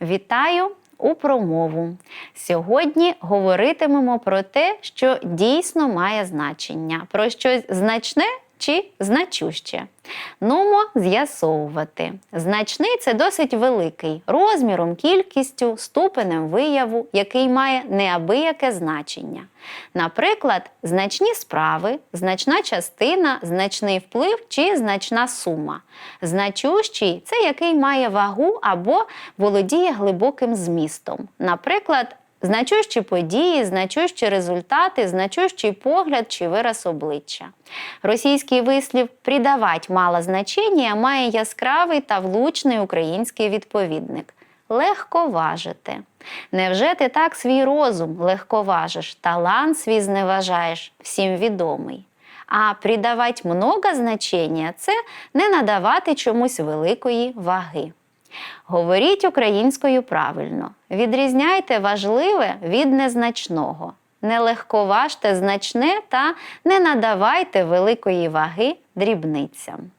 Вітаю у промову. Сьогодні говоритимемо про те, що дійсно має значення, про щось значне чи значуще. Нумо з'ясовувати. Значний це досить великий розміром, кількістю, ступенем вияву, який має неабияке значення. Наприклад, значні справи, значна частина, значний вплив чи значна сума. Значущий це який має вагу або володіє глибоким змістом. Наприклад, Значущі події, значущі результати, значущий погляд чи вираз обличчя. Російський вислів «придавать мало значення має яскравий та влучний український відповідник легковажити. Невже ти так свій розум легковажиш, талант свій зневажаєш, всім відомий? А придавать много значення це не надавати чомусь великої ваги. Говоріть українською правильно. Відрізняйте важливе від незначного. Не легковажте значне та не надавайте великої ваги дрібницям.